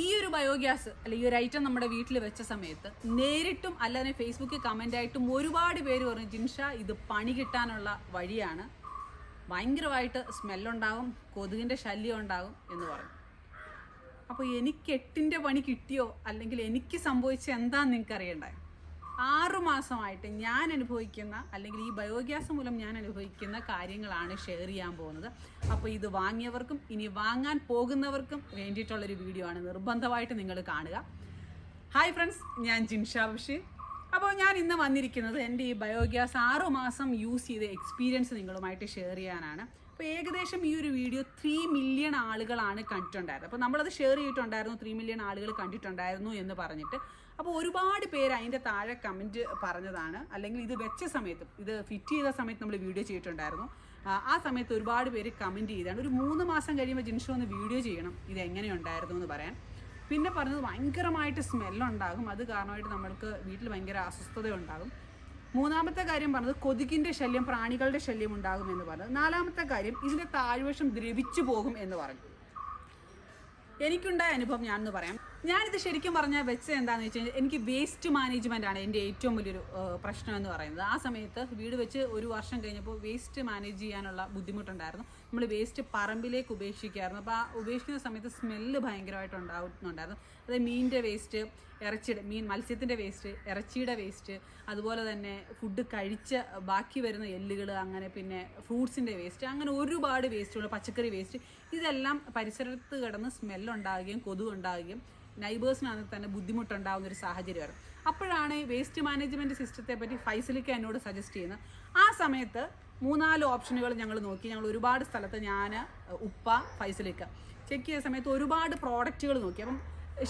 ഈ ഒരു ബയോഗ്യാസ് അല്ലെ ഈ ഒരു ഐറ്റം നമ്മുടെ വീട്ടിൽ വെച്ച സമയത്ത് നേരിട്ടും അല്ലാതെ ഫേസ്ബുക്കിൽ കമന്റ് ആയിട്ടും ഒരുപാട് പേര് പറഞ്ഞു ജിൻഷ ഇത് പണി കിട്ടാനുള്ള വഴിയാണ്. ഭയങ്കരമായിട്ട് സ്മെല്ലുണ്ടാകും കൊതുകിന്റെ ശല്യം ഉണ്ടാകും എന്ന് പറഞ്ഞു. അപ്പോൾ എനിക്ക് എട്ടിന്റെ പണി കിട്ടിയോ? അല്ലെങ്കിൽ എനിക്ക് സംഭവിച്ച എന്താണെന്ന് നിങ്ങൾക്ക് അറിയണ്ടേ ആറു മാസമായിട്ട് ഞാൻ അനുഭവിക്കുന്ന അല്ലെങ്കിൽ ഈ ബയോഗ്യാസ് മൂലം ഞാൻ അനുഭവിക്കുന്ന കാര്യങ്ങളാണ് ഷെയർ ചെയ്യാൻ പോകുന്നത്. അപ്പോൾ ഇത് വാങ്ങിയവർക്കും ഇനി വാങ്ങാൻ പോകുന്നവർക്കും വേണ്ടിയിട്ടുള്ളൊരു വീഡിയോ ആണ് നിർബന്ധമായിട്ട് നിങ്ങൾ കാണുക. ഹായ് ഫ്രണ്ട്സ് ഞാൻ ജിൻഷാ ബഷീർ. അപ്പോൾ ഞാൻ ഇന്ന് വന്നിരിക്കുന്നത് എന്റെ ഈ ബയോഗ്യാസ് ആറു മാസം യൂസ് ചെയ്ത എക്സ്പീരിയൻസ് നിങ്ങളുമായിട്ട് ഷെയർ ചെയ്യാനാണ്. അപ്പോൾ ഏകദേശം ഈ ഒരു വീഡിയോ ത്രീ മില്യൺ ആളുകളാണ് കണ്ടിട്ടുണ്ടായിരുന്നത്. അപ്പോൾ നമ്മളത് ഷെയർ ചെയ്തിട്ടുണ്ടായിരുന്നു ത്രീ മില്യൺ ആളുകൾ കണ്ടിട്ടുണ്ടായിരുന്നു എന്ന് പറഞ്ഞിട്ട് അപ്പോൾ ഒരുപാട് പേര് അതിന്റെ താഴെ കമന്റ് പറഞ്ഞതാണ്. അല്ലെങ്കിൽ ഇത് വെച്ച സമയത്ത് ഇത് ഫിറ്റ് ചെയ്ത സമയത്ത് നമ്മൾ വീഡിയോ ചെയ്തിട്ടുണ്ടായിരുന്നു. ആ, സമയത്ത് ഒരുപാട് പേര് കമന്റ് ചെയ്താണ്. ഒരു മൂന്ന് മാസം കഴിയുമ്പോൾ ജിൻഷോ ഒന്ന് വീഡിയോ ചെയ്യണം. ഇത് എങ്ങനെയുണ്ടായിരുന്നു എന്ന് പറയാൻ. പിന്നെ പറഞ്ഞത് ഭയങ്കരമായിട്ട് സ്മെല്ലുണ്ടാകും അത് കാരണമായിട്ട് നമ്മൾക്ക് വീട്ടിൽ ഭയങ്കര അസ്വസ്ഥത ഉണ്ടാകും. മൂന്നാമത്തെ കാര്യം പറഞ്ഞത് കൊതുകിന്റെ ശല്യം പ്രാണികളുടെ ശല്യം ഉണ്ടാകും എന്ന് പറഞ്ഞത്. നാലാമത്തെ കാര്യം ഇതിന്റെ താഴ്വശം ദ്രവിച്ചു പോകും എന്ന് പറഞ്ഞു. എനിക്കുണ്ടായ അനുഭവം ഞാനെന്ന് പറയാം. ഞാനിത് ശരിക്കും പറഞ്ഞാൽ വെച്ചത് എന്താണെന്ന് വെച്ച് കഴിഞ്ഞാൽ എനിക്ക് വേസ്റ്റ് മാനേജ്മെന്റ് ആണ് എന്റെ ഏറ്റവും വലിയൊരു പ്രശ്നം എന്ന് പറയുന്നത്. ആ സമയത്ത് വീട് വെച്ച് ഒരു വർഷം കഴിഞ്ഞപ്പോൾ വേസ്റ്റ് മാനേജ് ചെയ്യാനുള്ള ബുദ്ധിമുട്ടുണ്ടായിരുന്നു. നമ്മൾ വേസ്റ്റ് പറമ്പിലേക്ക് ഉപേക്ഷിക്കായിരുന്നു. അപ്പോൾ ആ ഉപേക്ഷിക്കുന്ന സമയത്ത് സ്മെല്ല് ഭയങ്കരമായിട്ട് ഉണ്ടാകുന്നുണ്ടായിരുന്നു അതായത് മീനിന്റെ വേസ്റ്റ് ഇറച്ചിയുടെ മീൻ മത്സ്യത്തിന്റെ വേസ്റ്റ് ഇറച്ചിയുടെ വേസ്റ്റ് അതുപോലെ തന്നെ ഫുഡ് കഴിച്ച ബാക്കി വരുന്ന എല്ലുകൾ അങ്ങനെ പിന്നെ ഫ്രൂട്ട്സിന്റെ വേസ്റ്റ് അങ്ങനെ ഒരുപാട് വേസ്റ്റുകൾ പച്ചക്കറി വേസ്റ്റ് ഇതെല്ലാം പരിസരത്ത് കിടന്ന് സ്മെല്ലുണ്ടാകുകയും കൊതുക് ഉണ്ടാകുകയും നൈബേഴ്സിനാണെങ്കിൽ തന്നെ ബുദ്ധിമുട്ടുണ്ടാകുന്ന ഒരു സാഹചര്യമായിരുന്നു അപ്പോഴാണ് വേസ്റ്റ് മാനേജ്മെന്റ് സിസ്റ്റത്തെ പറ്റി ഫൈസലിക്ക എന്നോട് സജസ്റ്റ് ചെയ്യുന്നത്. ആ സമയത്ത് മൂന്നാൽ ഓപ്ഷനുകൾ ഞങ്ങൾ നോക്കി. ഞങ്ങൾ ഒരുപാട് സ്ഥലത്ത് ഞാൻ ഉപ്പ ഫൈസലിക്ക. ചെക്ക് ചെയ്ത സമയത്ത് ഒരുപാട് പ്രോഡക്റ്റുകൾ നോക്കി. അപ്പം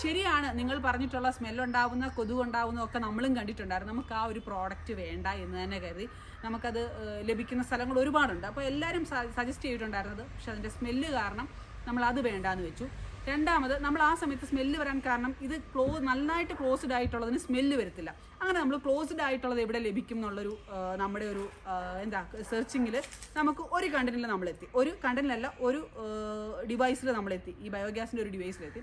ശരിയാണ് നിങ്ങൾ പറഞ്ഞിട്ടുള്ള സ്മെല്ലുണ്ടാവുന്ന കൊതുക് ഉണ്ടാവുന്ന ഒക്കെ നമ്മളും കണ്ടിട്ടുണ്ടായിരുന്നു. നമുക്ക് ആ ഒരു പ്രോഡക്റ്റ് വേണ്ട എന്ന് തന്നെ കരുതി. നമുക്കത് ലഭിക്കുന്ന സ്ഥലങ്ങൾ ഒരുപാടുണ്ട്. അപ്പോൾ എല്ലാവരും സജസ്റ്റ് ചെയ്തിട്ടുണ്ടായിരുന്നത്. പക്ഷെ അതിന്റെ സ്മെല്ല് കാരണം നമ്മൾ അത് വേണ്ടാന്ന് വെച്ചു. രണ്ടാമത് നമ്മൾ ആ സമയത്ത് സ്മെല്ല് വരാൻ കാരണം ഇത് ക്ലോ നന്നായിട്ട് ക്ലോസ്ഡ് ആയിട്ടുള്ളതിന് സ്മെല്ല് വരത്തില്ല. അങ്ങനെ നമ്മൾ ക്ലോസ്ഡ് ആയിട്ടുള്ളത് എവിടെ ലഭിക്കും എന്നുള്ളൊരു നമ്മുടെ ഒരു എന്താ സെർച്ചിങ്ങിൽ നമുക്ക് ഒരു കണ്ടന്റിൽ നമ്മളെത്തി. ഒരു കണ്ടന്റിലല്ല ഒരു ഡിവൈസിൽ നമ്മളെത്തി. ഈ ബയോഗ്യാസിന്റെ ഒരു ഡിവൈസിലെത്തി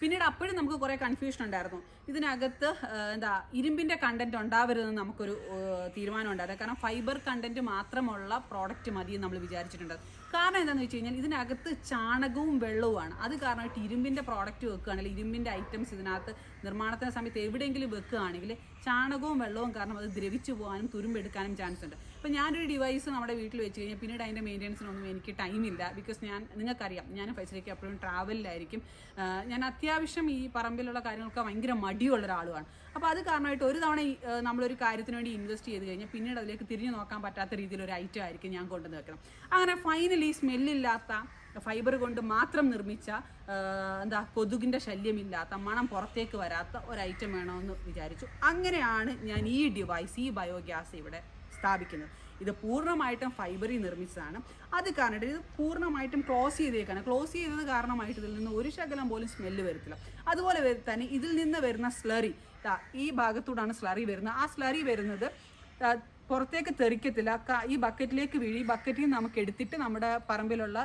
പിന്നീട് അപ്പോഴും നമുക്ക് കുറേ കൺഫ്യൂഷൻ ഉണ്ടായിരുന്നു. ഇതിനകത്ത് എന്താ ഇരുമ്പിന്റെ കണ്ടന്റ് ഉണ്ടാവരുതെന്ന് നമുക്കൊരു തീരുമാനം ഉണ്ടായിരുന്നു കാരണം ഫൈബർ കണ്ടന്റ് മാത്രമുള്ള പ്രോഡക്റ്റ് മതിയെന്ന് നമ്മൾ വിചാരിച്ചിട്ടുണ്ട്. കാരണം എന്താണെന്ന് വെച്ച് കഴിഞ്ഞാൽ ഇതിനകത്ത് ചാണകവും വെള്ളവുമാണ്. അത് കാരണമായിട്ട് ഇരുമ്പിന്റെ പ്രോഡക്റ്റ് വെക്കുകയാണെങ്കിൽ ഇരുമ്പിന്റെ ഐറ്റംസ് ഇതിനകത്ത് നിർമ്മാണത്തിന് സമയത്ത് എവിടെയെങ്കിലും വെക്കുകയാണെങ്കിൽ ചാണകവും വെള്ളവും കാരണം അത് ദ്രവിച്ചു പോകാനും തുരുമ്പെടുക്കാനും ചാൻസ് ഉണ്ട്. അപ്പോൾ ഞാനൊരു ഡിവൈസ് നമ്മുടെ വീട്ടിൽ വെച്ച് കഴിഞ്ഞാൽ പിന്നീട് അതിന്റെ മെയിന്റെനൻസിനൊന്നും എനിക്ക് ടൈമില്ല ബിക്കോസ് ഞാൻ നിങ്ങൾക്കറിയാം ഞാൻ ഫൈസിലേക്ക് എപ്പോഴും ട്രാവലിലായിരിക്കും ഞാൻ അത്യാവശ്യം ഈ പറമ്പിലുള്ള കാര്യങ്ങളൊക്കെ ഭയങ്കര മടിയുള്ള ഒരാളുമാണ്. അപ്പോൾ അത് കാരണമായിട്ട് ഒരു തവണ നമ്മളൊരു കാര്യത്തിന് വേണ്ടി ഇൻവെസ്റ്റ് ചെയ്ത് കഴിഞ്ഞാൽ പിന്നീട് അതിലേക്ക് തിരിഞ്ഞു നോക്കാൻ പറ്റാത്ത രീതിയിലൊരു ഐറ്റം ആയിരിക്കും ഞാൻ കൊണ്ടുവന്ന് വെക്കണം അങ്ങനെ ഫൈനലി സ്മെല്ലില്ലാത്ത ഫൈബർ കൊണ്ട് മാത്രം നിർമ്മിച്ച എന്താ കൊതുകിന്റെ ശല്യമില്ലാത്ത മണം പുറത്തേക്ക് വരാത്ത ഒരു ഐറ്റം വേണമെന്ന് വിചാരിച്ചു. അങ്ങനെയാണ് ഞാൻ ഈ ഡിവൈസ് ഈ ബയോഗ്യാസ് ഇവിടെ സ്ഥാപിക്കുന്നത്. ഇത് പൂർണമായിട്ടും ഫൈബറിൽ നിർമ്മിച്ചതാണ്. അത് കാരണം ഇത് പൂർണമായിട്ടും ക്ലോസ് ചെയ്തേക്കാണ്. ക്ലോസ് ചെയ്തത് കാരണമായിട്ട് ഇതിൽ നിന്ന് ഒരു ശകലം പോലും സ്മെല്ല് വരത്തില്ല. അതുപോലെ തന്നെ ഇതിൽ നിന്ന് വരുന്ന സ്ലറി ഈ ഭാഗത്തൂടാണ് സ്ലറി വരുന്നത്. ആ സ്ലറി വരുന്നത് പുറത്തേക്ക് തെറിക്കത്തില്ല. ഈ ബക്കറ്റിലേക്ക് വീഴി ബക്കറ്റിൽ നിന്ന് നമുക്ക് എടുത്തിട്ട് നമ്മുടെ പറമ്പിലുള്ള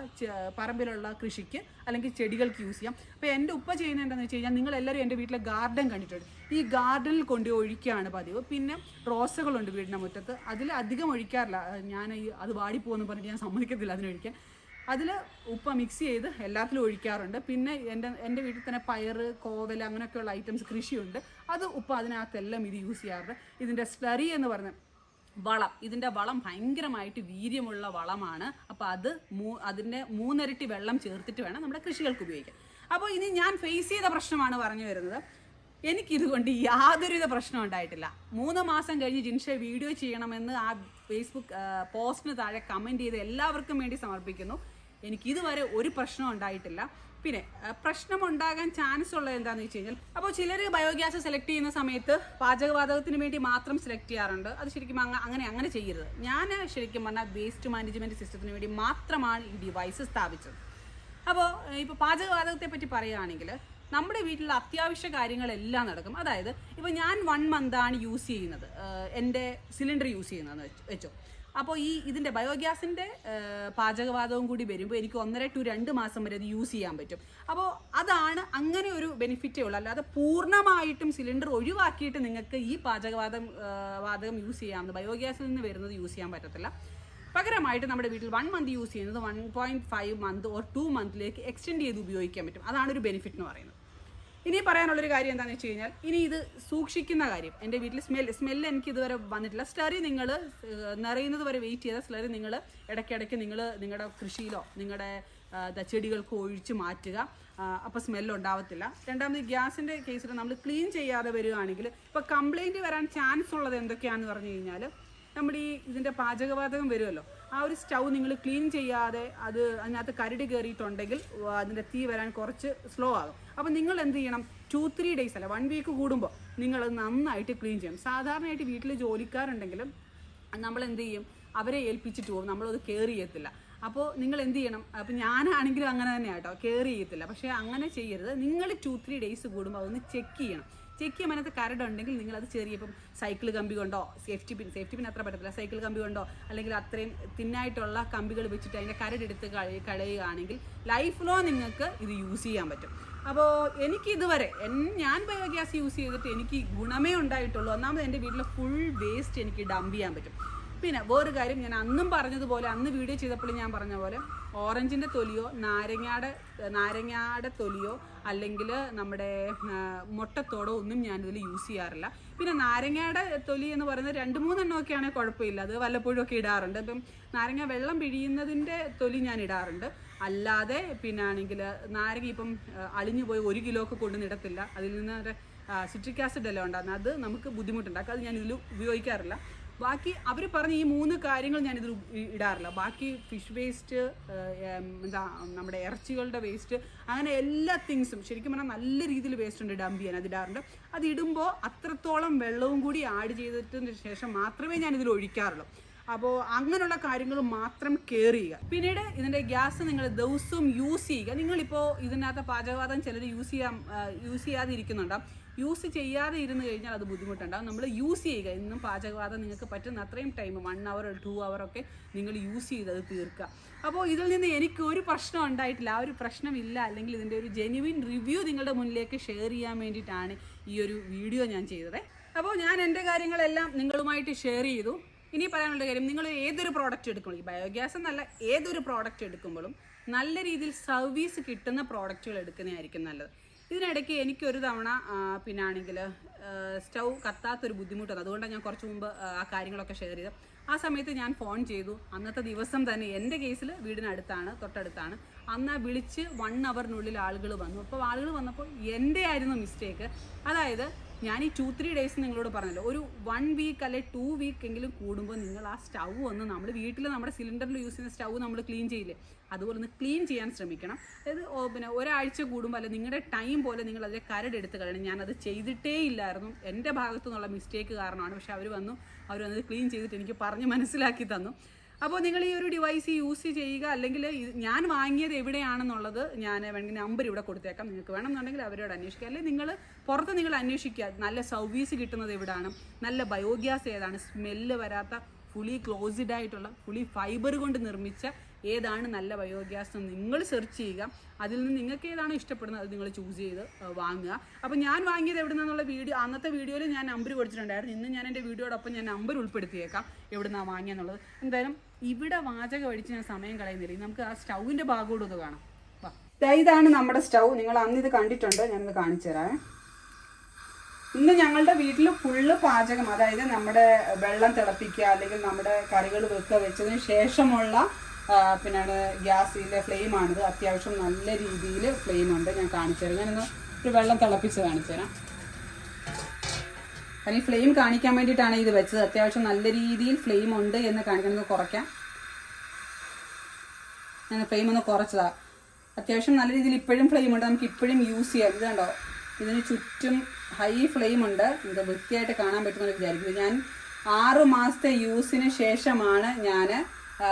പറമ്പിലുള്ള കൃഷിക്ക് അല്ലെങ്കിൽ ചെടികൾക്ക് യൂസ് ചെയ്യാം. അപ്പോൾ എന്റെ ഉപ്പ ചെയ്യുന്നത് എന്താണെന്ന് വെച്ച് കഴിഞ്ഞാൽ നിങ്ങൾ എല്ലാവരും എന്റെ വീട്ടിലെ ഗാർഡൻ കണ്ടിട്ടുണ്ട്. ഈ ഗാർഡനിൽ കൊണ്ട് ഒഴിക്കുകയാണ് പതിവ്. പിന്നെ റോസകളുണ്ട് വീടിന്റെ മുറ്റത്ത്. അതിൽ അധികം ഒഴിക്കാറില്ല. ഞാൻ ഈ അത് വാടിപ്പോകുമെന്ന് പറഞ്ഞിട്ട് ഞാൻ സമ്മതിക്കത്തില്ല അതിനൊഴിക്കാൻ അതിൽ ഉപ്പ മിക്സ് ചെയ്ത് എല്ലാത്തിലും ഒഴിക്കാറുണ്ട്. പിന്നെ എന്റെ എന്റെ വീട്ടിൽ തന്നെ പയർ കോവൽ അങ്ങനെയൊക്കെയുള്ള ഐറ്റംസ് കൃഷിയുണ്ട്. അത് ഉപ്പ അതിനകത്തെല്ലാം ഇത് യൂസ് ചെയ്യാറുണ്ട്. ഇതിന്റെ സ്ലറി എന്ന് പറഞ്ഞ വളം. ഇതിന്റെ വളം ഭയങ്കരമായിട്ട് വീര്യമുള്ള വളമാണ്. അപ്പോൾ അത് മൂ അതിന്റെ മൂന്നിരട്ടി വെള്ളം ചേർത്തിട്ട് വേണം നമ്മുടെ കൃഷികൾക്ക് ഉപയോഗിക്കാൻ. അപ്പോൾ ഇനി ഞാൻ ഫേസ് ചെയ്ത പ്രശ്നമാണ് പറഞ്ഞു വരുന്നത്. എനിക്കിതുകൊണ്ട് യാതൊരുവിധ പ്രശ്നം ഉണ്ടായിട്ടില്ല. മൂന്ന് മാസം കഴിഞ്ഞ് ജിൻഷ വീഡിയോ ചെയ്യണമെന്ന് ആ ഫേസ്ബുക്ക് പോസ്റ്റിന് താഴെ കമന്റ് ചെയ്ത് എല്ലാവർക്കും വേണ്ടി സമർപ്പിക്കുന്നു. എനിക്കിതുവരെ ഒരു പ്രശ്നം ഉണ്ടായിട്ടില്ല. പിന്നെ പ്രശ്നമുണ്ടാകാൻ ചാൻസ് ഉള്ളത് എന്താണെന്ന് വെച്ച് കഴിഞ്ഞാൽ അപ്പോൾ ചിലർ ബയോഗ്യാസ് സെലക്ട് ചെയ്യുന്ന സമയത്ത് പാചകവാതകത്തിന് വേണ്ടി മാത്രം സെലക്ട് ചെയ്യാറുണ്ട്. അത് ശരിക്കും അങ്ങ- അങ്ങനെ അങ്ങനെ ചെയ്യരുത്. ഞാൻ ശരിക്കും പറഞ്ഞാൽ വേസ്റ്റ് മാനേജ്മെന്റ് സിസ്റ്റത്തിന് വേണ്ടി മാത്രമാണ് ഈ ഡിവൈസ് സ്ഥാപിച്ചത്. അപ്പോൾ ഇപ്പോൾ പാചകവാതകത്തെ പറ്റി പറയുകയാണെങ്കിൽ നമ്മുടെ വീട്ടിലെ അത്യാവശ്യ കാര്യങ്ങളെല്ലാം നടക്കും. അതായത് ഇപ്പോൾ ഞാൻ വൺ മന്താണ് യൂസ് ചെയ്യുന്നത്. എന്റെ സിലിണ്ടർ യൂസ് ചെയ്യുന്നതെന്ന് വെച്ചോ. അപ്പോൾ ഈ ഇതിന്റെ ബയോഗ്യാസിന്റെ പാചകവാതവും കൂടി വരുമ്പോൾ എനിക്ക് ഒന്നര ടു രണ്ട് മാസം വരെ അത് യൂസ് ചെയ്യാൻ പറ്റും. അപ്പോൾ അതാണ് അങ്ങനെ ഒരു ബെനിഫിറ്റേ ഉള്ളൂ. അല്ലാതെ പൂർണമായിട്ടും സിലിണ്ടർ ഒഴിവാക്കിയിട്ട് നിങ്ങൾക്ക് ഈ പാചകവാദം ആ, വാതകം യൂസ് ചെയ്യാവുന്ന ബയോഗ്യാസിൽ നിന്ന് വരുന്നത് യൂസ് ചെയ്യാൻ പറ്റത്തില്ല. പകരമായിട്ട് നമ്മുടെ വീട്ടിൽ വൺ മന്ത് യൂസ് ചെയ്യുന്നത് one point five month or two മന്തിലേക്ക് extend ചെയ്ത് ഉപയോഗിക്കാൻ പറ്റും. അതാണ് ഒരു ബെനിഫിറ്റ് എന്ന് പറയുന്നത്. ഇനി പറയാനുള്ളൊരു കാര്യം എന്താണെന്ന് വെച്ച് കഴിഞ്ഞാൽ ഇനി ഇത് സൂക്ഷിക്കുന്ന കാര്യം. എന്റെ വീട്ടിൽ സ്മെൽ സ്മെല്ല് എനിക്ക് ഇതുവരെ വന്നിട്ടില്ല. സ്ലറി നിങ്ങൾ നിറയുന്നത് വരെ വെയിറ്റ് ചെയ്ത സ്ലറി നിങ്ങൾ ഇടയ്ക്കിടയ്ക്ക് നിങ്ങൾ നിങ്ങളുടെ കൃഷിയിലോ നിങ്ങളുടെ ചെടികൾക്ക് ഒഴിച്ച് മാറ്റുക. അപ്പോൾ സ്മെല്ല് ഉണ്ടാവത്തില്ല. രണ്ടാമത് ഗ്യാസിന്റെ കേസിൽ നമ്മൾ ക്ലീൻ ചെയ്യാതെ വരികയാണെങ്കിൽ ഇപ്പോൾ കംപ്ലൈന്റ് വരാൻ ചാൻസ് ഉള്ളത് എന്തൊക്കെയാണെന്ന് പറഞ്ഞു കഴിഞ്ഞാൽ നമ്മുടെ ഈ ഇതിന്റെ പാചകവാതകം വരുമല്ലോ. ആ ഒരു സ്റ്റൗ നിങ്ങൾ ക്ലീൻ ചെയ്യാതെ അത് അതിനകത്ത് കരട് കയറിയിട്ടുണ്ടെങ്കിൽ അതിന്റെ തീ വരാൻ കുറച്ച് സ്ലോ ആകും. അപ്പോൾ നിങ്ങൾ എന്ത് ചെയ്യണം? ടു ത്രീ ഡേയ്സ് അല്ല വൺ വീക്ക് കൂടുമ്പോൾ നിങ്ങൾ നന്നായിട്ട് ക്ലീൻ ചെയ്യണം. സാധാരണയായിട്ട് വീട്ടിൽ ജോലിക്കാരുണ്ടെങ്കിലും നമ്മൾ എന്ത് ചെയ്യും? അവരെ ഏൽപ്പിച്ചിട്ട് പോകും. നമ്മളത് കെയർ ചെയ്യത്തില്ല. അപ്പോൾ നിങ്ങൾ എന്ത് ചെയ്യണം? അപ്പോൾ ഞാനാണെങ്കിലും അങ്ങനെ തന്നെ കേട്ടോ കെയർ ചെയ്യത്തില്ല. പക്ഷേ അങ്ങനെ ചെയ്യരുത്. നിങ്ങൾ ടു ത്രീ ഡേയ്സ് കൂടുമ്പോൾ അതൊന്ന് ചെക്ക് ചെയ്യണം. ചെക്ക് ചെയ്യാൻ അതിനകത്ത് കരട് ഉണ്ടെങ്കിൽ നിങ്ങൾ അത് ചെറിയ ഇപ്പം സൈക്കിൾ കമ്പി കൊണ്ടോ സേഫ്റ്റി പിൻ സേഫ്റ്റി പിൻ അത്ര പറ്റത്തില്ല. സൈക്കിൾ കമ്പി കൊണ്ടോ അല്ലെങ്കിൽ അത്രയും തിന്നായിട്ടുള്ള കമ്പികൾ വെച്ചിട്ട് അതിന്റെ കരട് എടുത്ത് കളി കളയുകയാണെങ്കിൽ ലൈഫ് ലോ നിങ്ങൾക്ക് ഇത് യൂസ് ചെയ്യാൻ പറ്റും. അപ്പോൾ എനിക്ക് ഇതുവരെ ഞാൻ ബയോഗ്യാസ് യൂസ് ചെയ്തിട്ട് എനിക്ക് ഗുണമേ ഉണ്ടായിട്ടുള്ളൂ. ഒന്നാമത് എന്റെ വീട്ടിലെ ഫുൾ വേസ്റ്റ് എനിക്ക് ഡംപ് ചെയ്യാൻ പറ്റും. പിന്നെ വേറൊരു കാര്യം ഞാൻ അന്നും പറഞ്ഞതുപോലെ അന്ന് വീഡിയോ ചെയ്തപ്പോൾ ഞാൻ പറഞ്ഞ പോലെ ഓറഞ്ചിന്റെ തൊലിയോ നാരങ്ങയുടെ നാരങ്ങയുടെ തൊലിയോ അല്ലെങ്കിൽ നമ്മുടെ മുട്ടത്തോടോ ഒന്നും ഞാനിതിൽ യൂസ് ചെയ്യാറില്ല. പിന്നെ നാരങ്ങയുടെ തൊലി എന്ന് പറയുന്നത് രണ്ട് മൂന്നെണ്ണമൊക്കെ ആണെങ്കിൽ കുഴപ്പമില്ല. അത് വല്ലപ്പോഴും ഒക്കെ ഇടാറുണ്ട്. ഇപ്പം നാരങ്ങ വെള്ളം പിഴിയുന്നതിന്റെ തൊലി ഞാൻ ഇടാറുണ്ട്. അല്ലാതെ പിന്നെ ആണെങ്കിൽ നാരങ്ങ ഇപ്പം അളിഞ്ഞു പോയി ഒരു കിലോ ഒക്കെ കൊണ്ടുവന്നിടത്തില്ല അതിൽ നിന്ന് സിട്രിക് ആസിഡ് എല്ലാം ഉണ്ടാകുന്നത് അത് നമുക്ക് ബുദ്ധിമുട്ടുണ്ടാക്കും. അത് ഞാൻ ഇതിൽ ഉപയോഗിക്കാറില്ല. ബാക്കി അവർ പറഞ്ഞ ഈ മൂന്ന് കാര്യങ്ങൾ ഇതിൽ ഇടാറില്ല. ബാക്കി ഫിഷ് വേസ്റ്റ് എന്താ നമ്മുടെ ഇറച്ചികളുടെ വേസ്റ്റ് അങ്ങനെ എല്ലാ തിങ്സും ശരിക്കും പറഞ്ഞാൽ നല്ല രീതിയിൽ വേസ്റ്റ് ഉണ്ട് ഡംപ് ചെയ്യാൻ. അത് ഇടാറുണ്ട് അത് ഇടുമ്പോൾ അത്രത്തോളം വെള്ളവും കൂടി ആഡ് ചെയ്തിട്ടതിന് ശേഷം മാത്രമേ ഞാനിതിൽ ഒഴിക്കാറുള്ളൂ. അപ്പോൾ അങ്ങനെയുള്ള കാര്യങ്ങൾ മാത്രം കെയർ ചെയ്യുക. പിന്നീട് ഇതിന്റെ ഗ്യാസ് നിങ്ങൾ ദിവസവും യൂസ് ചെയ്യുക. നിങ്ങളിപ്പോൾ ഇതിനകത്ത് പാചകവാദം ചിലർ യൂസ് ചെയ്യാൻ യൂസ് ചെയ്യാതെ ഇരിക്കുന്നുണ്ടാവും യൂസ് ചെയ്യാതെ ഇരുന്ന് കഴിഞ്ഞാൽ അത് ബുദ്ധിമുട്ടുണ്ടാകും നമ്മൾ യൂസ് ചെയ്യുക. ഇന്നും പാചകവാദം നിങ്ങൾക്ക് പറ്റുന്ന അത്രയും time one hour two hour ഒക്കെ നിങ്ങൾ യൂസ് ചെയ്ത് അത് തീർക്കുക. അപ്പോൾ ഇതിൽ നിന്ന് എനിക്ക് ഒരു പ്രശ്നം ഉണ്ടായിട്ടില്ല. ആ ഒരു പ്രശ്നമില്ല. അല്ലെങ്കിൽ ഇതിന്റെ ഒരു ജെനുവിൻ റിവ്യൂ നിങ്ങളുടെ മുന്നിലേക്ക് ഷെയർ ചെയ്യാൻ വേണ്ടിയിട്ടാണ് ഈ ഒരു വീഡിയോ ഞാൻ ചെയ്തത്. അപ്പോൾ ഞാൻ എന്റെ കാര്യങ്ങളെല്ലാം നിങ്ങളുമായിട്ട് ഷെയർ ചെയ്തു. ഇനി പറയാനുള്ള കാര്യം നിങ്ങൾ ഏതൊരു പ്രോഡക്റ്റ് എടുക്കുമ്പോൾ ഈ ബയോഗ്യാസ് എന്നല്ല ഏതൊരു പ്രോഡക്റ്റ് എടുക്കുമ്പോഴും നല്ല രീതിയിൽ സർവീസ് കിട്ടുന്ന പ്രോഡക്റ്റുകൾ എടുക്കുന്നതായിരിക്കും നല്ലത്. ഇതിനിടയ്ക്ക് എനിക്കൊരു തവണ പിന്നെ ആണെങ്കിൽ സ്റ്റൗ കത്താത്തൊരു ബുദ്ധിമുട്ടുണ്ട് അതുകൊണ്ടാണ് ഞാൻ കുറച്ച് മുമ്പ് ആ, കാര്യങ്ങളൊക്കെ ഷെയർ ചെയ്തത്. ആ സമയത്ത് ഞാൻ ഫോൺ ചെയ്തു. അന്നത്തെ ദിവസം തന്നെ എന്റെ കേസിൽ വീടിനടുത്താണ് തൊട്ടടുത്താണ്. അന്ന് വിളിച്ച് വൺ അവറിനുള്ളിൽ ആളുകൾ വന്നു. അപ്പോൾ ആളുകൾ വന്നപ്പോൾ എന്റെ ആയിരുന്നു മിസ്റ്റേക്ക് അതായത് ഞാൻ ഈ ടു ത്രീ ഡേയ്സ് നിങ്ങളോട് പറഞ്ഞല്ലോ. ഒരു വൺ വീക്ക് അല്ലെ ടു വീക്ക് എങ്കിലും കൂടുമ്പോൾ നിങ്ങൾ ആ സ്റ്റൗ ഒന്ന് നമ്മൾ വീട്ടിൽ നമ്മുടെ സിലിണ്ടറിൽ യൂസ് ചെയ്യുന്ന സ്റ്റൗ നമ്മൾ ക്ലീൻ ചെയ്യില്ലേ? അതുപോലെ ഒന്ന് ക്ലീൻ ചെയ്യാൻ ശ്രമിക്കണം. അതായത് പിന്നെ ഒരാഴ്ച കൂടുമ്പോൾ അല്ലെ നിങ്ങളുടെ ടൈം പോലെ നിങ്ങൾ അതിലെ കരട് എടുത്ത് കളയണം. ഞാനത് ചെയ്തിട്ടേ ഇല്ലായിരുന്നു. എന്റെ ഭാഗത്തു നിന്നുള്ള മിസ്റ്റേക്ക് കാരണമാണ്. പക്ഷെ അവർ വന്നു. അവർ വന്നത് ക്ലീൻ ചെയ്തിട്ട് എനിക്ക് പറഞ്ഞ് മനസ്സിലാക്കി തന്നു. അപ്പോൾ നിങ്ങൾ ഈ ഒരു ഡിവൈസ് യൂസ് ചെയ്യുക അല്ലെങ്കിൽ ഞാൻ വാങ്ങിയത് എവിടെയാണെന്നുള്ളത് ഞാൻ വേണമെങ്കിൽ നമ്പർ ഇവിടെ കൊടുത്തേക്കാം. നിങ്ങൾക്ക് വേണമെന്നുണ്ടെങ്കിൽ അവരോട് അന്വേഷിക്കുക. അല്ലെങ്കിൽ നിങ്ങൾ പുറത്ത് നിങ്ങൾ അന്വേഷിക്കുക നല്ല സർവീസ് കിട്ടുന്നത് എവിടെയാണ് നല്ല ബയോഗ്യാസ് ഏതാണ് സ്മെല്ല് വരാത്ത ഫുള്ളി ക്ലോസ്ഡ് ആയിട്ടുള്ള ഫുള്ളി ഫൈബർ കൊണ്ട് നിർമ്മിച്ച ഏതാണ് നല്ല ബയോഗ്യാസ് എന്ന് നിങ്ങൾ സെർച്ച് ചെയ്യുക. അതിൽ നിന്ന് നിങ്ങൾക്ക് ഏതാണ് ഇഷ്ടപ്പെടുന്നത് അത് നിങ്ങൾ ചൂസ് ചെയ്ത് വാങ്ങുക. അപ്പോൾ ഞാൻ വാങ്ങിയത് എവിടെ നിന്നുള്ള വീഡിയോ അന്നത്തെ വീഡിയോയിൽ ഞാൻ നമ്പർ കൊടുത്തിട്ടുണ്ടായിരുന്നു. ഇന്ന് ഞാൻ എന്റെ വീഡിയോടൊപ്പം ഞാൻ നമ്പർ ഉൾപ്പെടുത്തിയേക്കാം എവിടെ നിന്നാണ് വാങ്ങിയെന്നുള്ളത്. എന്തായാലും ഇവിടെ വാചകം അടിച്ച് ഞാൻ സമയം കളയുന്നില്ല. നമുക്ക് ആ സ്റ്റൗവിന്റെ ഭാഗത്തോട് ഒന്ന് കാണാം. വാ. ഇതാണ് നമ്മുടെ സ്റ്റൗ. നിങ്ങൾ അന്ന് ഇത് കണ്ടിട്ടുണ്ട്. ഞാനിത് കാണിച്ചു തരാം ഇന്ന് ഞങ്ങളുടെ വീട്ടിൽ ഫുള്ള് പാചകം അതായത് നമ്മുടെ വെള്ളം തിളപ്പിക്കുക അല്ലെങ്കിൽ നമ്മുടെ കറികൾ വെക്കുക വെച്ചതിന് ശേഷമുള്ള പിന്നാണ് ഗ്യാസിലെ ഫ്ലെയിമാണിത് അത്യാവശ്യം നല്ല രീതിയിൽ ഫ്ലെയിം ഉണ്ട്. ഞാൻ കാണിച്ചു തരാം. ഞാനൊന്ന് ഒരു വെള്ളം തിളപ്പിച്ച് കാണിച്ചു തരാം. കാരണം ഈ ഫ്ലെയിം കാണിക്കാൻ വേണ്ടിയിട്ടാണ് ഇത് വെച്ചത്. അത്യാവശ്യം നല്ല രീതിയിൽ ഫ്ലെയിം ഉണ്ട് എന്ന് കാണിക്കാൻ നമുക്ക് കുറയ്ക്കാം. ഞാൻ ഫ്ലെയിം ഒന്ന് കുറച്ചതാ. അത്യാവശ്യം നല്ല രീതിയിൽ ഇപ്പോഴും ഫ്ലെയിം ഉണ്ട്. നമുക്ക് ഇപ്പോഴും യൂസ് ചെയ്യാം. ഇത് കണ്ടോ? ഇതിന് ചുറ്റും ഹൈ ഫ്ലെയിം ഉണ്ട്. ഇത് വൃത്തിയായിട്ട് കാണാൻ പറ്റുമെന്ന് വിചാരിക്കുന്നത് ഞാൻ ആറ് മാസത്തെ യൂസിന് ശേഷമാണ് ഞാൻ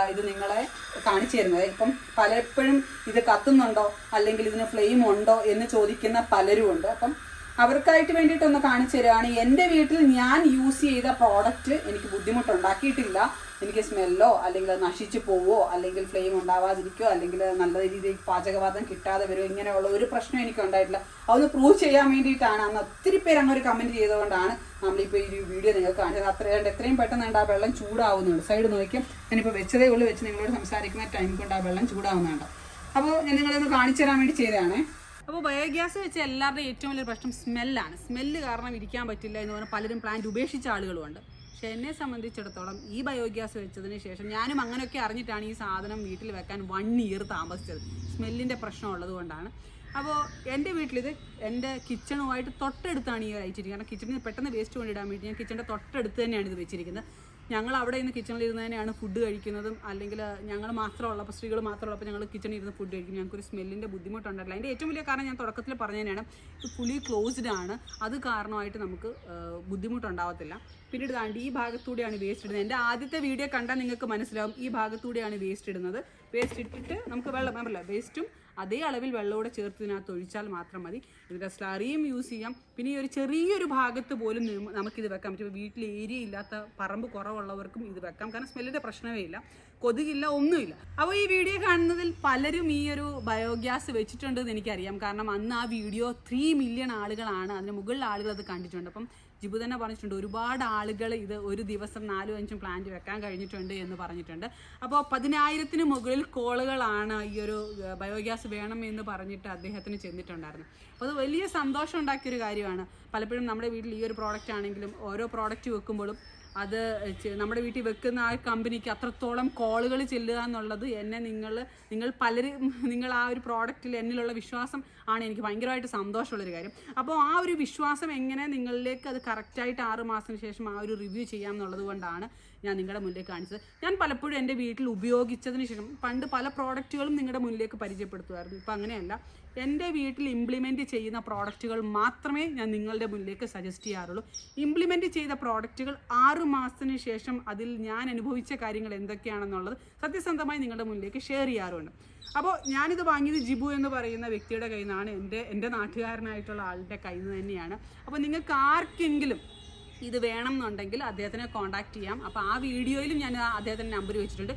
ഇത് നിങ്ങളെ കാണിച്ചു തരുന്നത്. ഇപ്പം പലപ്പോഴും ഇത് കത്തുന്നുണ്ടോ? അല്ലെങ്കിൽ ഇതിന് ഫ്ലെയിം ഉണ്ടോ എന്ന് ചോദിക്കുന്ന പലരും ഉണ്ട്. അപ്പം അവർക്കായിട്ട് വേണ്ടിയിട്ട് ഒന്ന് കാണിച്ചു തരികയാണ് എന്റെ വീട്ടിൽ ഞാൻ യൂസ് ചെയ്ത പ്രോഡക്റ്റ് എനിക്ക് ബുദ്ധിമുട്ടുണ്ടാക്കിയിട്ടില്ല. എനിക്ക് സ്മെല്ലോ അല്ലെങ്കിൽ അത് നശിച്ചു പോവോ അല്ലെങ്കിൽ ഫ്ലെയിം ഉണ്ടാവാതിരിക്കോ അല്ലെങ്കിൽ നല്ല രീതിയിൽ പാചകവാദം കിട്ടാതെ വരുമോ ഇങ്ങനെയുള്ള ഒരു പ്രശ്നം എനിക്ക് ഉണ്ടായിട്ടില്ല. അതൊന്ന് പ്രൂവ് ചെയ്യാൻ വേണ്ടിയിട്ടാണ്. അന്ന് ഒത്തിരി പേര് അങ്ങനെ ഒരു കമന്റ് ചെയ്തുകൊണ്ടാണ് നമ്മളിപ്പോൾ ഈ വീഡിയോ നിങ്ങൾക്ക് കാണിച്ചത് അത്രയും എത്രയും പെട്ടെന്ന് ഉണ്ട് ആ വെള്ളം ചൂടാവുന്നുണ്ട്. സൈഡ് നോക്കിയും ഞാനിപ്പോൾ വെച്ചതേ ഉള്ളൂ. വെച്ച് നിങ്ങളോട് സംസാരിക്കുന്ന ടൈം കൊണ്ട് ആ വെള്ളം ചൂടാവുന്നുണ്ട്. അപ്പോൾ ഞാൻ നിങ്ങളൊന്ന് കാണിച്ചു തരാൻ വേണ്ടി ചെയ്തതാണേ. അപ്പോൾ ബയോഗ്യാസ് വെച്ച് എല്ലാവരുടെയും ഏറ്റവും വലിയ പ്രശ്നം സ്മെല്ലാണ്. സ്മെല്ല് കാരണം ഇരിക്കാൻ പറ്റില്ല എന്ന് പറഞ്ഞാൽ പലരും പ്ലാന്റ് ഉപേക്ഷിച്ച ആളുകളുണ്ട് പക്ഷെ എന്നെ സംബന്ധിച്ചിടത്തോളം ഈ ബയോഗ്യാസ് വെച്ചതിന് ശേഷം ഞാനും അങ്ങനെയൊക്കെ അറിഞ്ഞിട്ടാണ് ഈ സാധനം വീട്ടിൽ വെക്കാൻ വൺ ഇയർ താമസിച്ചത്. സ്മെല്ലിന്റെ പ്രശ്നം ഉള്ളത് കൊണ്ടാണ്. അപ്പോൾ എന്റെ വീട്ടിലിത് എന്റെ കിച്ചണുമായിട്ട് തൊട്ടടുത്താണ് ഈ അയച്ചിരിക്കുന്നത് കാരണം കിച്ചണിൽ പെട്ടെന്ന് വേസ്റ്റ് കൊണ്ടിടാൻ വേണ്ടി ഞാൻ കിച്ചണിന്റെ തൊട്ടടുത്ത് തന്നെയാണ് ഇത് വെച്ചിരിക്കുന്നത്. ഞങ്ങൾ അവിടെ ഇന്ന് കിച്ചണിൽ ഇരുന്ന് തന്നെയാണ് ഫുഡ് കഴിക്കുന്നതും അല്ലെങ്കിൽ ഞങ്ങൾ മാത്രമുള്ളപ്പോൾ സ്ത്രീകൾ മാത്രമുള്ളപ്പോൾ ഞങ്ങൾ കിച്ചണിൽ ഇരുന്ന് ഫുഡ് കഴിക്കും. ഞങ്ങൾക്കൊരു സ്മെല്ലിന്റെ ബുദ്ധിമുട്ടുണ്ടല്ലോ അതിന്റെ ഏറ്റവും വലിയ കാരണം ഞാൻ തുടക്കത്തിൽ പറഞ്ഞു തന്നെയാണ് ഇത് ക്ലോസ്ഡ് ആണ്. അത് കാരണമായിട്ട് നമുക്ക് ബുദ്ധിമുട്ടുണ്ടാവത്തില്ല. പിന്നീട് താണ്ടി ഈ ഭാഗത്തൂടെയാണ് വേസ്റ്റ് ഇടുന്നത്. എന്റെ ആദ്യത്തെ വീഡിയോ കണ്ടാൽ നിങ്ങൾക്ക് മനസ്സിലാവും ഈ ഭാഗത്തൂടെയാണ് വേസ്റ്റ് ഇടുന്നത്. വേസ്റ്റ് ഇട്ടിട്ട് നമുക്ക് വെള്ളം അല്ല വേസ്റ്റും അതേ അളവിൽ വെള്ളമൂടെ ചേർത്ത് ഇതിനകത്ത് ഒഴിച്ചാൽ മാത്രം മതി. ഇതിന്റെ സ്ലറിയും യൂസ് ചെയ്യാം. പിന്നെ ഈ ഒരു ചെറിയൊരു ഭാഗത്ത് പോലും നമുക്കിത് വെക്കാൻ പറ്റും വീട്ടിൽ ഏരിയ ഇല്ലാത്ത പറമ്പ് കുറവുള്ളവർക്കും ഇത് വെക്കാം. കാരണം സ്മെല്ലിന്റെ പ്രശ്നമേ ഇല്ല. കൊതുകില്ല ഒന്നുമില്ല. അപ്പോൾ ഈ വീഡിയോ കാണുന്നതിൽ പലരും ഈ ഒരു ബയോഗ്യാസ് വെച്ചിട്ടുണ്ടെന്ന് എനിക്കറിയാം. കാരണം അന്ന് ആ വീഡിയോ ത്രീ മില്യൺ ആളുകളാണ്. അതിന് മുകളിൽ ആളുകൾ അത് കണ്ടിട്ടുണ്ട്. അപ്പം ജിബു തന്നെ പറഞ്ഞിട്ടുണ്ട് ഒരുപാട് ആളുകൾ ഇത് ഒരു ദിവസം നാലും അഞ്ചും പ്ലാന്റ് വെക്കാൻ കഴിഞ്ഞിട്ടുണ്ട് എന്ന് പറഞ്ഞിട്ടുണ്ട്. അപ്പോൾ പതിനായിരത്തിന് മുകളിൽ കോളുകളാണ് ഈ ഒരു ബയോഗ്യാസ് വേണം എന്ന് പറഞ്ഞിട്ട് അദ്ദേഹത്തിന് ചെന്നിട്ടുണ്ടായിരുന്നു അപ്പോൾ അത് വലിയ സന്തോഷം ഉണ്ടാക്കിയൊരു കാര്യമാണ്. പലപ്പോഴും നമ്മുടെ വീട്ടിൽ ഈ ഒരു പ്രോഡക്റ്റ് ആണെങ്കിലും ഓരോ പ്രോഡക്റ്റ് വെക്കുമ്പോഴും അത് നമ്മുടെ വീട്ടിൽ വെക്കുന്ന ആ കമ്പനിക്ക് അത്രത്തോളം കോളുകൾ ചെല്ലുക എന്നുള്ളത് എന്നെ നിങ്ങൾ നിങ്ങൾ പലരും നിങ്ങൾ ആ ഒരു പ്രോഡക്റ്റിൽ എന്നിലുള്ള വിശ്വാസം ആണ് എനിക്ക് ഭയങ്കരമായിട്ട് സന്തോഷമുള്ളൊരു കാര്യം. അപ്പോൾ ആ ഒരു വിശ്വാസം എങ്ങനെ നിങ്ങളിലേക്ക് അത് കറക്റ്റായിട്ട് ആറ് മാസത്തിന് ശേഷം ആ ഒരു റിവ്യൂ ചെയ്യാം എന്നുള്ളത് കൊണ്ടാണ് ഞാൻ നിങ്ങളുടെ മുന്നിലേക്ക് കാണിച്ചത്. ഞാൻ പലപ്പോഴും എന്റെ വീട്ടിൽ ഉപയോഗിച്ചതിന് ശേഷം പണ്ട് പല പ്രോഡക്റ്റുകളും നിങ്ങളുടെ മുന്നിലേക്ക് പരിചയപ്പെടുത്തുമായിരുന്നു. ഇപ്പം അങ്ങനെയല്ല. എന്റെ വീട്ടിൽ ഇംപ്ലിമെന്റ് ചെയ്യുന്ന പ്രോഡക്റ്റുകൾ മാത്രമേ ഞാൻ നിങ്ങളുടെ മുന്നിലേക്ക് സജസ്റ്റ് ചെയ്യാറുള്ളൂ. ഇംപ്ലിമെന്റ് ചെയ്ത പ്രോഡക്റ്റുകൾ ആറ് മാസത്തിന് ശേഷം അതിൽ ഞാൻ അനുഭവിച്ച കാര്യങ്ങൾ എന്തൊക്കെയാണെന്നുള്ളത് സത്യസന്ധമായി നിങ്ങളുടെ മുന്നിലേക്ക് ഷെയർ ചെയ്യാറുണ്ട്. അപ്പോൾ ഞാനിത് വാങ്ങിയത് ജിബു എന്ന് പറയുന്ന വ്യക്തിയുടെ കയ്യിൽ നിന്നാണ്. എന്റെ എന്റെ നാട്ടുകാരനായിട്ടുള്ള ആളുടെ കയ്യിൽ നിന്ന് തന്നെയാണ്. അപ്പോൾ നിങ്ങൾക്ക് ആർക്കെങ്കിലും ഇത് വേണം എന്നുണ്ടെങ്കിൽ അദ്ദേഹത്തിനെ കോൺടാക്ട് ചെയ്യാം. അപ്പോൾ ആ വീഡിയോയിലും ഞാൻ അദ്ദേഹത്തിന്റെ നമ്പർ വെച്ചിട്ടുണ്ട്.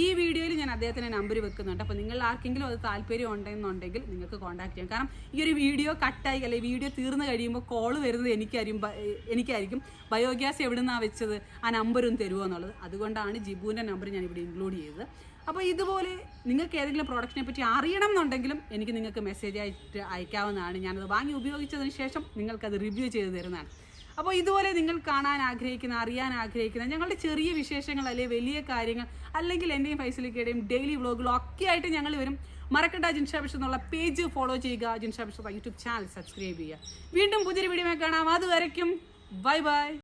ഈ വീഡിയോയിൽ ഞാൻ അദ്ദേഹത്തിന്റെ നമ്പർ വെക്കുന്നുണ്ട്. അപ്പോൾ നിങ്ങൾ ആർക്കെങ്കിലും അത് താല്പര്യം ഉണ്ടെന്നുണ്ടെങ്കിൽ നിങ്ങൾക്ക് കോൺടാക്ട് ചെയ്യാം. കാരണം ഈ ഒരു വീഡിയോ കട്ടായി അല്ലെങ്കിൽ വീഡിയോ തീർന്നു കഴിയുമ്പോൾ കോൾ വരുന്നത് എനിക്കായിരിക്കും എനിക്കായിരിക്കും. ബയോഗ്യാസ് എവിടെ നിന്നാണ് വെച്ചത്? ആ നമ്പറും തരുമോ എന്നുള്ളത്. അതുകൊണ്ടാണ് ജിബുവിന്റെ നമ്പർ ഞാൻ ഇവിടെ ഇൻക്ലൂഡ് ചെയ്തത്. അപ്പോൾ ഇതുപോലെ നിങ്ങൾക്ക് ഏതെങ്കിലും പ്രോഡക്റ്റിനെ പറ്റി അറിയണം എന്നുണ്ടെങ്കിലും എനിക്ക് നിങ്ങൾക്ക് മെസ്സേജ് ആയിട്ട് അയക്കാവുന്നതാണ്. ഞാനത് വാങ്ങി ഉപയോഗിച്ചതിന് ശേഷം നിങ്ങൾക്കത് റിവ്യൂ ചെയ്ത് തരുന്നതാണ്. അപ്പോൾ ഇതുപോലെ നിങ്ങൾ കാണാൻ ആഗ്രഹിക്കുന്ന അറിയാൻ ആഗ്രഹിക്കുന്ന ഞങ്ങളുടെ ചെറിയ വിശേഷങ്ങൾ അല്ലെങ്കിൽ വലിയ കാര്യങ്ങൾ അല്ലെങ്കിൽ എന്റെയും ഫൈസലിക്കയുടെയും ഡെയിലി വ്ളോഗുകളും ഒക്കെ ആയിട്ട് ഞങ്ങൾ വരും. മറക്കണ്ട ജിൻഷാബിഷ് എന്നുള്ള പേജ് ഫോളോ ചെയ്യുക. ജിൻഷാബിഷ് യൂട്യൂബ് ചാനൽ സബ്സ്ക്രൈബ് ചെയ്യുക. വീണ്ടും പുതിയൊരു വീഡിയോ കാണാം. അതുവരയ്ക്കും ബൈ ബൈ